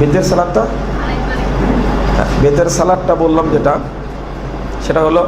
বেতের সালাদটা? বেতের সালাদটা বললাম যেটা, সেটা হলো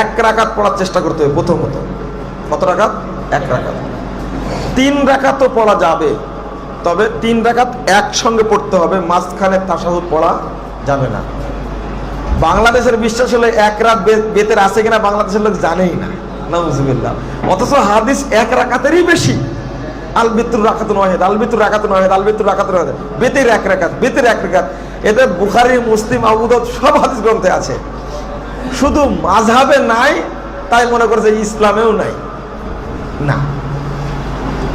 এক রাকাত পড়ার চেষ্টা করতে হবে প্রথমত কত রাকাত? এক রাকাত। তিন রাকাতও পড়া যাবে, তবে তিন রাকাত একসঙ্গে পড়তে হবে, মাঝখানে তাসাহুদ পড়া যাবে না। বাংলাদেশের বিশ্বাস হলে এক রাত বেতের আছে কিনা বাংলাদেশের লোক জানেই না অথচ হাদিস এক রাকাতেরই বেশি। আল বিতুর রাকাত নহেদ আল বিতুর রাকাত নহেদ আল বিতুর রাকাত নহেদ বেতের এক রাকাত বেতের এক রাকাত এতে বুখারি, মুসলিম আবুদাউদ সব হাদিস গ্রন্থে আছে। শুধু মাঝহাবে নাই, তাই মনে করছে ইসলামেও নাই। না।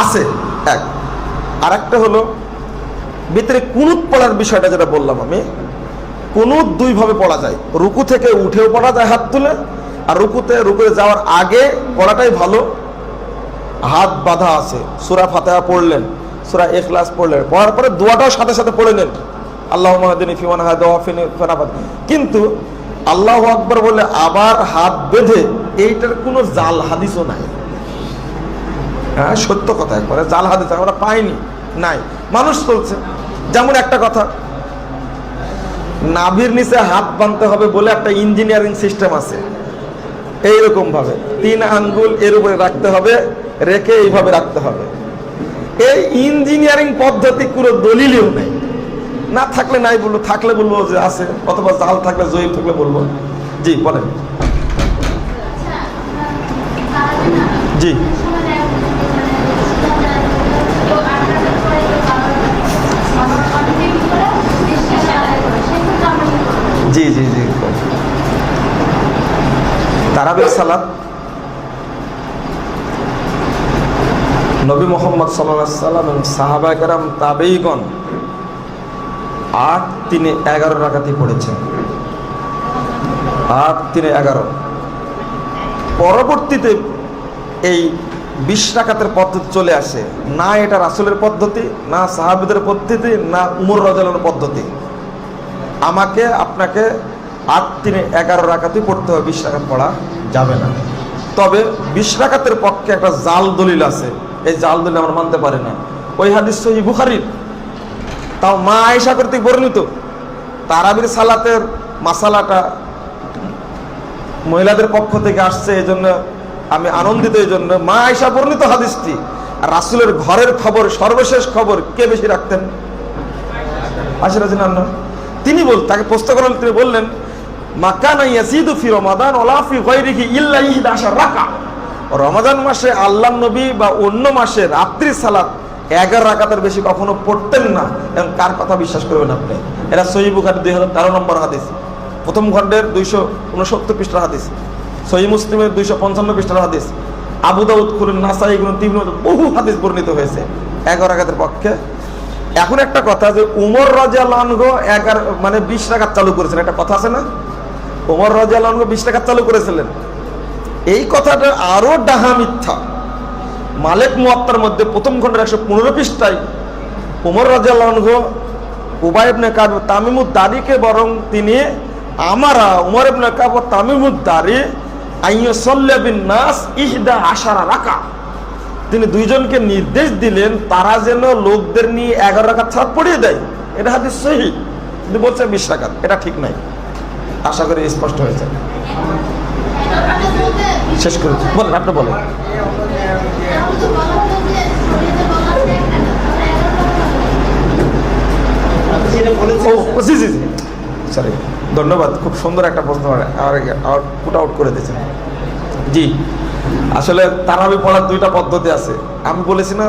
আছে এক। আর একটা হলো, ভিতরে কুনুত পড়ার বিষয়টা যেটা বললাম আমি, কুনুত দুইভাবে পড়া যায়। রুকু থেকে উঠেও পড়া যায় হাত তুলে, আর রুকুতে রুকুতে যাওয়ার আগে পড়াটাই ভালো হাত বাঁধা আছে। সুরা ফাতেহা পড়লেন, সুরা এখলাস পড়লেন, পড়ার পরে দোয়াটাও সাথে সাথে পড়ে নেন। আল্লাহ মাহাদিনী কিন্তু আল্লাহ আকবর বলে আবার হাত বেঁধে এইটার কোনো জাল হাদিসও নাই। হ্যাঁ সত্য কথা একবারে, জাল হাদিস আমরা পাইনি, নাই। মানুষ চলছে। যেমন একটা কথা, নাভির নিচে হাত বাঁধতে হবে বলে একটা ইঞ্জিনিয়ারিং সিস্টেম আছে। এইরকম ভাবে তিন আঙ্গুল এর উপরে রাখতে হবে রেখে এইভাবে রাখতে হবে। এই ইঞ্জিনিয়ারিং পদ্ধতি পুরো দলিলেও নেই। না থাকলে নাই বলব থাকলে বলব যে আছে, অথবা জাল থাকলে জয়ীব থাকলে বলব জি, বলেন। জি। জি জি জি। তারাবির সালাত। নবী মোহাম্মদ সাল্লাহ সাল্লাম এবং সাহাবা কেরাম তাবেইগণ আট তিনে এগারো রাখাতি পড়েছেন। আট তিনে এগারো। পরবর্তীতে এই বিশ রাকাতের পদ্ধতি চলে আসে। না এটা রাসুলের পদ্ধতি, না সাহাবিদের পদ্ধতি, না উমর রাজালের পদ্ধতি। আমাকে, আপনাকে আট তিনে এগারো রাকাতই পড়তে হবে, বিশ রাকাত পড়া যাবে না। তবে বিশ রাকাতের পক্ষে একটা জাল দলিল আছে। এই জাল দলিল আমরা মানতে পারি না। ওই হাদিস সহি বুখারির। তাও মা আয়সা কর্তৃক বর্ণিত। তারাবির সালাতের মাসালাটা মহিলাদের পক্ষ থেকে আসছে এই জন্য আমি আনন্দিত এই জন্য মা আয়সা বর্ণিত হাদিসটি। রাসুলের ঘরের খবর, সর্বশেষ খবর কে বেশি রাখতেন? আশিরাজিন তিনি বল, তাকে প্রশ্ন করলেন তিনি বললেন মাকানা ইয়াসিদু ফি রমাদান ওলা ফি গায়রিহি ইল্লা ইহদা আশার রাকা রমাদান মাসে আল্লাহ নবী বা অন্য মাসে রাত্রি সালাত এগারো রাকাতের বেশি কখনো পড়তেন না। এবং কার কথা বিশ্বাস করবেন আপনি? এরা সহি বুখারি দুই হাজার তেরো নম্বর হাদিস। প্রথম খণ্ডের দুইশো উনসত্তর পৃষ্ঠার হাদিস। সহি মুসলিমের দুইশো পঞ্চান্ন পৃষ্ঠার হাদিস। আবু দাউদ খুলুন নাসাই গুলো তিন বহু হাদিস বর্ণিত হয়েছে এগারো রাকাতের পক্ষে। এখন একটা কথা যে উমর রাজা রাজিয়ালহ এগারো মানে বিশ টাকা চালু করেছেন একটা কথা আছে না? উমর রাজা রাজিয়ালহ বিশ টাকা চালু করেছিলেন। এই কথাটা আরও ডাহা মিথ্যা। মালেক মুয়াত্তার মধ্যে প্রথম খণ্ডের একশো পনেরো পৃষ্ঠায় উমর রাজিয়ালহ উবাইবনে কাব তামিমুদ দারিকে বরং তিনি আমারা, উমর ইবনে কাব তামিমুদ দারি আইয়সল্লাবিন নাস ইহদা আশারা রাকা তিনি দুইজনকে নির্দেশ দিলেন, তারা যেন লোকদের নিয়ে এগারো রাখাত ছাড় পড়িয়ে দেয়। এটা হাদিস সহি। কিন্তু বলছে বিশ এটা ঠিক নাই। আশা করি স্পষ্ট হয়েছে। শেষ করেছি বলেন, আপনি বলেন। সরি ধন্যবাদ। খুব সুন্দর একটা প্রশ্ন পুট আউট করে দিয়েছেন। জি, আসলে তারাবি পড়ার দুইটা পদ্ধতি আছে। আমি বলেছি না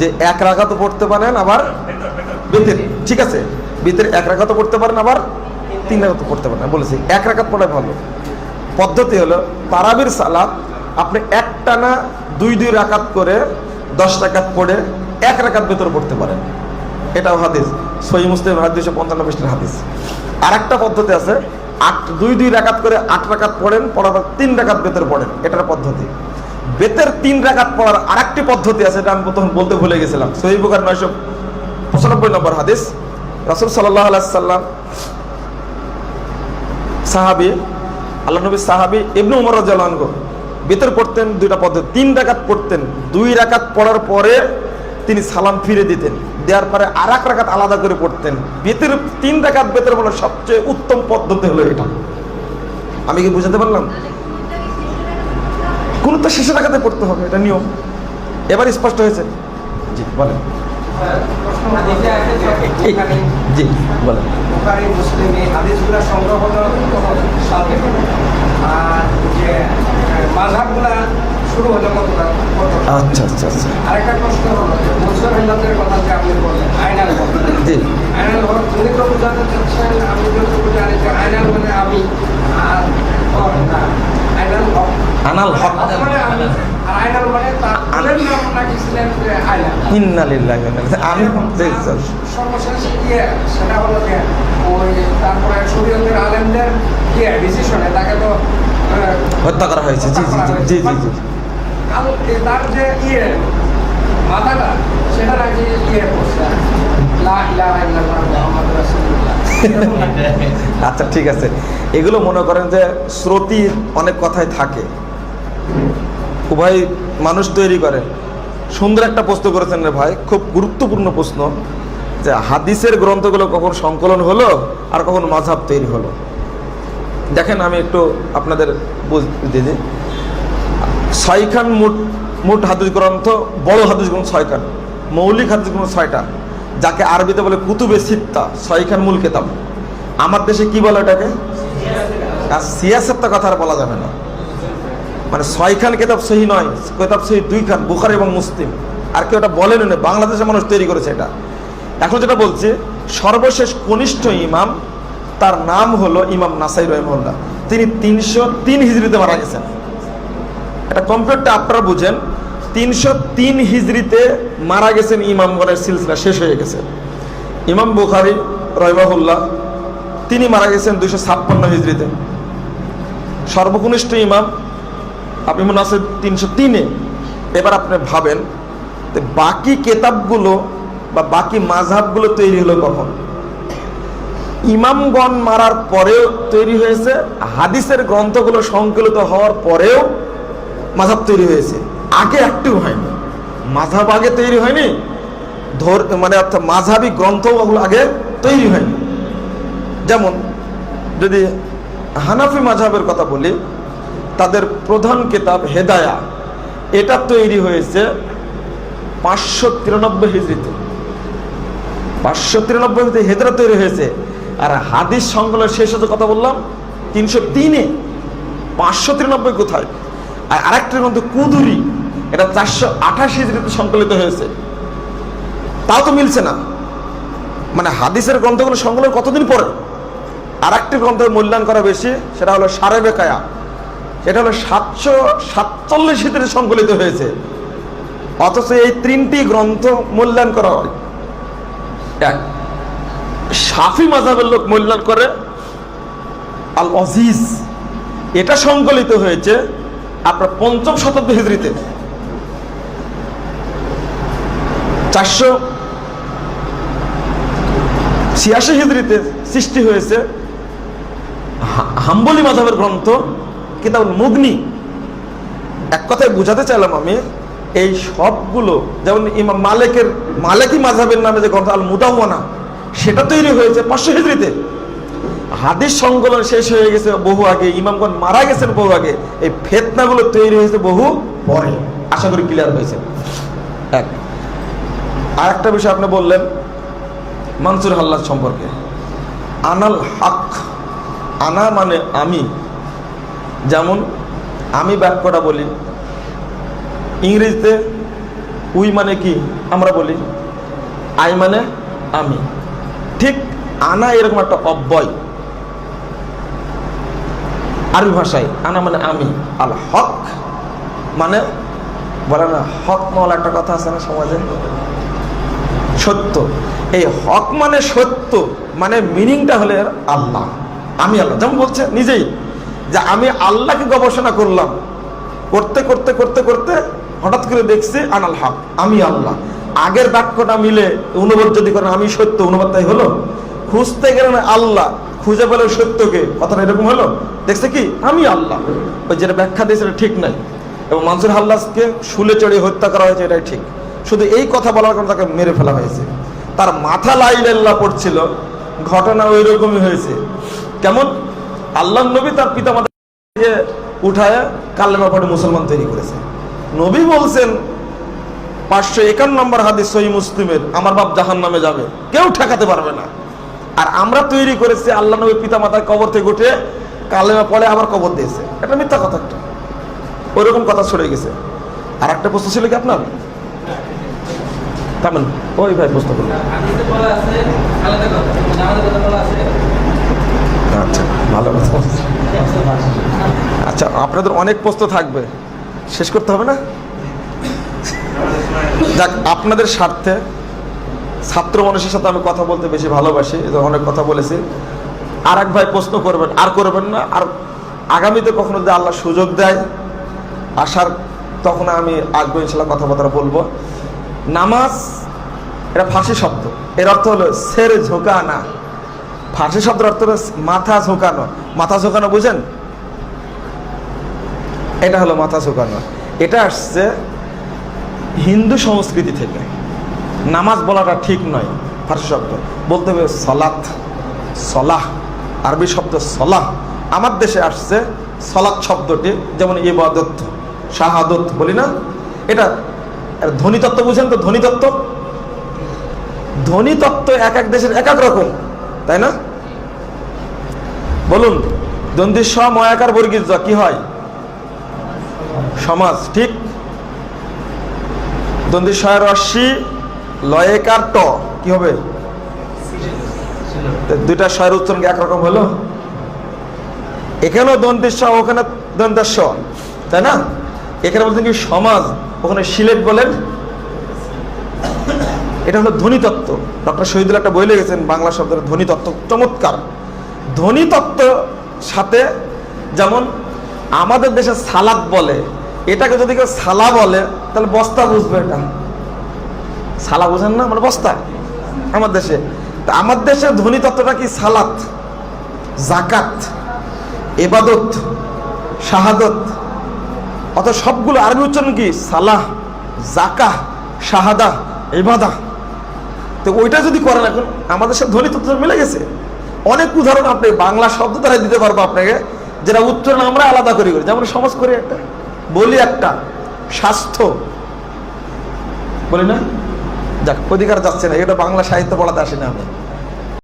যে এক রাখাতো পড়তে পারেন, আবার বেতের ঠিক আছে? বেতের এক রাখাতো পড়তে পারেন, আবার তিন রাখাতো পড়তে পারেন। বলেছি, এক রাখাত পড়াই ভালো। পদ্ধতি হলো তারাবির সালাত আপনি একটানা দুই দুই রাকাত করে দশ রাকাত পড়ে এক রাকাত ভেতরে পড়তে পারেন। এটাও হাদিস। সহি মুসলিম দুইশো পঞ্চান্ন পৃষ্ঠের হাদিস। আর একটা পদ্ধতি আছে, আট দুই দুই রাকাত করে আট রাকাত পড়েন, পড়ার তিন রাকাত বেতের পড়েন। এটার পদ্ধতি। বেতের তিন রাকাত পড়ার আরেকটি পদ্ধতি আছে, এটা আমি প্রথম বলতে ভুলে গেছিলাম। সহি বুখার নয়শো পঁচানব্বই নম্বর হাদিস। রাসুল সাল্লাহ আলাইসাল্লাম সাহাবি আল্লাহ নবী সাহাবি ইবনু উমর রাজু বেতর পড়তেন দুইটা পদ্ধতি। তিন রাকাত পড়তেন। দুই রাকাত পড়ার পরে তিনি সালাম ফিরে দিতেন। দেওয়ার পরে আর এক রাকাত আলাদা করে পড়তেন। বেতের তিন রাকাত বেতের বলে সবচেয়ে উত্তম পদ্ধতি হলো এটা। আমি কি বুঝাতে পারলাম? কোন তো শেষের রাখাতে পড়তে হবে, এটা নিয়ম। এবার স্পষ্ট হয়েছে। জি, বলেন। জি বলেন। মুসলিম হাদিসগুলো সংগ্রহ হলো আর যে মাঝাবগুলা শুরু হলো কতটা কত আচ্ছা আচ্ছা আচ্ছা। আরেকটা প্রশ্ন হলো মুসলিম হিল্লাতের কথা যে আপনি বললেন আইনাল হক। জি। আইনাল হক উনি তো বোঝাতে চাচ্ছেন আমি যতটুকু জানি যে আইনাল মানে আমি আর হক না আইনাল হক আনাল হক মানে আমি আর আইনাল মানে তার ফুলের নাম নাকি ছিলেন যে আইনাল ইন্নালিল্লাহি ওয়া ইন্না ইলাইহি আমি জি, জি। সর্বশেষ গিয়ে সেটা হলো যে ওই তারপরে শরীয়তের আলেমদের গিয়ে ডিসিশনে তাকে হত্যা করা হয়েছে। জি জি জি জি জি জি। তার যে ইয়ে মাথাটা সেটা নাকি ইয়ে করছে? আচ্ছা ঠিক আছে। এগুলো মনে করেন যে শ্রুতির অনেক কথাই থাকে। উভয় মানুষ তৈরি করে। সুন্দর একটা প্রশ্ন করেছেন রে ভাই, খুব গুরুত্বপূর্ণ প্রশ্ন যে হাদিসের গ্রন্থগুলো কখন সংকলন হলো আর কখন মাঝাব তৈরি হলো। দেখেন আমি একটু আপনাদের বুঝতে দিই। ছয়খান মোট মোট হাদিস গ্রন্থ, বড় হাদিস গ্রন্থ ছয়খান, মৌলিক হাদিস গ্রন্থ ছয়টা, যাকে আরবিতে বলে কুতুবে সিত্তা, ছয়খান মূল কেতাব। আমার দেশে কি বলে ওটাকে? আর সিয়াসতটা কথা আর বলা যাবে না। মানে ছয়খান কেতাব সহি নয়, কেতাব সহি দুই খান বুখার এবং মুসলিম। আর কেউ ওটা বলেন না, বাংলাদেশের মানুষ তৈরি করেছে এটা। এখন যেটা বলছে, সর্বশেষ কনিষ্ঠ ইমাম, তার নাম হলো ইমাম নাসাই রহমুল্লাহ তিনি তিনশো তিন হিজড়িতে মারা গেছেন। এটা কম্পিউটারটা আপনারা বুঝেন, তিনশো তিন হিজড়িতে মারা গেছেন ইমামগণের সিলসিলা, শেষ হয়ে গেছে। ইমাম বুখারি রহমাহুল্লাহ, তিনি মারা গেছেন দুইশো ছাপ্পান্ন হিজড়িতে। সর্বকনিষ্ঠ ইমাম আপনি মনে আছে তিনশো তিনে? এবার আপনি ভাবেন বাকি কেতাবগুলো বা বাকি মাঝহাবগুলো তৈরি হলো কখন? ইমামগণ মারার পরেও তৈরি হয়েছে, হাদিসের গ্রন্থগুলো সংকলিত হওয়ার পরেও মাঝহাব তৈরি হয়েছে। আগে একটু হয়নি। মাঝহাব আগে তৈরি হয়নি, ধর মানে অর্থাৎ মাঝহাবি গ্রন্থগুলো আগে তৈরি হয়নি। যেমন যদি হানাফি মাঝহাবের কথা বলি তাদের প্রধান কিতাব হেদায়া। এটা তৈরি হয়েছে পাঁচশো তিরানব্বই হিজড়িতে। পাঁচশো তিরানব্বই হিজড়িতে হেদরা তৈরি হয়েছে। আর হাদিস সংকলনের শেষ হতে কথা বললাম, তিনশো তিনে পাঁচশো তিরানব্বই কোথায়? আর আরেকটা গ্রন্থ কুদুরি, এটা চারশো আঠাশ হিজড়িতে সংকলিত হয়েছে। তাও তো মিলছে না। মানে হাদিসের গ্রন্থগুলো সংকলন কতদিন পরে? আর একটি গ্রন্থের মূল্যায়ন করা বেশি, সেটা হলো সারে বেকায়া সেটা হলো সাতশো সাতচল্লিশ হিজড়িতে সংকলিত হয়েছে। অথচ এই তিনটি গ্রন্থ মূল্যায়ন করা হয়। এক, সাফি মাজাবের লোক মূল্যায়ন করে। আল অজিজ এটা সংকলিত হয়েছে আপনার পঞ্চম শতাব্দী হিজড়িতে। চারশো ছিয়াশি হিজড়িতে সৃষ্টি হয়েছে হাম্বলি মাধবের গ্রন্থ। কিতাব মুগনি। এক কথায় বুঝাতে চাইলাম আমি, এই সবগুলো, যেমন ইমাম মালেকের, মালেকি মাঝাবের নামে যে গ্রন্থ আল মুদাওয়ানা, সেটা তৈরি হয়েছে পাঁচশো হিজড়িতে। হাদিস সংকলন শেষ হয়ে গেছে বহু আগে, ইমামগণ মারা গেছেন বহু আগে, এই ফেতনাগুলো তৈরি হয়েছে বহু পরে। আশা করি ক্লিয়ার হয়েছে। এক। আর একটা বিষয় আপনি বললেন, মানসুর হাল্লাদ সম্পর্কে। আনাল হক, আনা মানে আমি যেমন আমি বাক্যটা বলি, ইংরেজিতে উই মানে কি আমরা বলি, আই মানে আমি। ঠিক আনা এরকম একটা অব্যয়। আরবি ভাষায় আনা মানে আমি, আল হক মানে বলে না, হক মহল একটা কথা আছে না সমাজে? সত্য। এই হক মানে সত্য মানে মিনিংটা হলে আল্লাহ। আমি আল্লাহ। যেমন বলছে নিজেই। যে আমি আল্লাহকে গবেষণা করলাম। করতে করতে করতে করতে হঠাৎ করে দেখছি আনাল হক, আমি আল্লাহ। আগের বাক্যটা মিলে অনুবাদ যদি করেন, আমি সত্য, অনুবাদ তাই হলো? খুঁজতে গেলেন আল্লাহ, খুঁজে পেল সত্যকে। কথাটা এরকম হলো? দেখছে কি? আমি আল্লাহ। ওই যেটা ব্যাখ্যা দিয়েছে সেটা ঠিক নাই। এবং মানসুর হাল্লাসকে শুলে চড়িয়ে হত্যা করা হয়েছে এটাই ঠিক। শুধু এই কথা বলার কারণে তাকে মেরে ফেলা হয়েছে। তার মাথা লাইলাল্লাহ পড়ছিল। ঘটনা ওই রকমই হয়েছে। কেমন? আল্লাহ নবী তার পিতা মাতাকে উঠায় কালেমা পড়ে মুসলমান তৈরি করেছে। নবী বলছেন, পাঁচশো একান্ন নম্বর হাদিস সহি মুসলিমের, আমার বাপ জাহান নামে যাবে, কেউ ঠেকাতে পারবে না। আর আমরা তৈরি করেছি, আল্লাহ নবী পিতা মাতার কবর থেকে উঠে কালেমা পড়ে আবার কবর দিয়েছে। এটা মিথ্যা কথা একটা। ওইরকম কথা ছড়ে গেছে। আর একটা প্রশ্ন ছিল কি আপনার? তেমন ওই ভাই প্রশ্ন করুন। আচ্ছা ভালো আচ্ছা আপনাদের অনেক প্রশ্ন থাকবে। শেষ করতে হবে না? যাক, আপনাদের স্বার্থে ছাত্র মানুষের সাথে আমি কথা বলতে বেশি ভালোবাসি অনেক কথা বলেছি। আর এক ভাই প্রশ্ন করবেন, আর করবেন না, আর আগামীতে কখনো যদি আল্লাহ সুযোগ দেয়, আসার তখন আমি আসব, ইনশাল্লাহ কথাবার্তা বলব। নামাজ, এটা ফাঁসি শব্দ। এর অর্থ হলো, সের ঝোঁকানা ফার্সি শব্দের অর্থ মাথা ঝোঁকানো। মাথা ঝোঁকানো বুঝেন? এটা হলো মাথা ঝোঁকানো। এটা আসছে হিন্দু সংস্কৃতি থেকে। নামাজ বলাটা ঠিক নয় ফার্সি শব্দ। বলতে হবে সলাত সলাহ। আরবি শব্দ সলাহ। আমার দেশে আসছে সলাৎ শব্দটি, যেমন ইবাদত, শাহাদত বলি না? এটা ধ্বনিতত্ত্ব বুঝেন তো? ধ্বনিতত্ত্ব? ধ্বনিতত্ত্ব এক এক দেশের এক এক রকম। তাই না? বলুন, দন্দির স ময়াকার বর্গীর জ কি হয়? সমাজ, ঠিক? দন্দির শয়ের রশ্মি লয়েকার ট, কি হবে? দুইটা শয়ের উচ্চারণ একরকম হলো? এখানেও স ওখানে দন্তের স তাই না? এখানে বলতেন কি সমাজ, ওখানে সিলেট বলেন এটা হলো ধ্বনিতত্ত্ব ডক্টর শহীদুল একটা বই লিখেছেন বাংলা শব্দের ধ্বনিতত্ত্ব চমৎকার। ধ্বনিতত্ত্ব সাথে যেমন আমাদের দেশে সালাদ বলে, এটাকে যদি কেউ সালা বলে, তাহলে বস্তা বুঝবে এটা। সালা বুঝেন না? মানে বস্তা। আমার দেশে। তা আমার দেশের ধ্বনিতত্ত্বটা কি? সালাত, জাকাত, এবাদত, শাহাদত। অত সবগুলো আরবি উচ্চারণ কি? সালাহ, জাকাহ শাহাদা এবাদা তো ওইটা যদি করেন এখন, আমাদের সাথে ধ্বনি তথ্য মিলে গেছে। অনেক উদাহরণ আপনি বাংলা শব্দ দ্বারা দিতে পারব আপনাকে, যেটা উচ্চারণ আমরা আলাদা করি করি। যেমন সমাজ করি একটা, বলি একটা, স্বাস্থ্য। বলি না? যাক, অধিকার যাচ্ছে না, এটা বাংলা সাহিত্য পড়াতে আসে না আমি।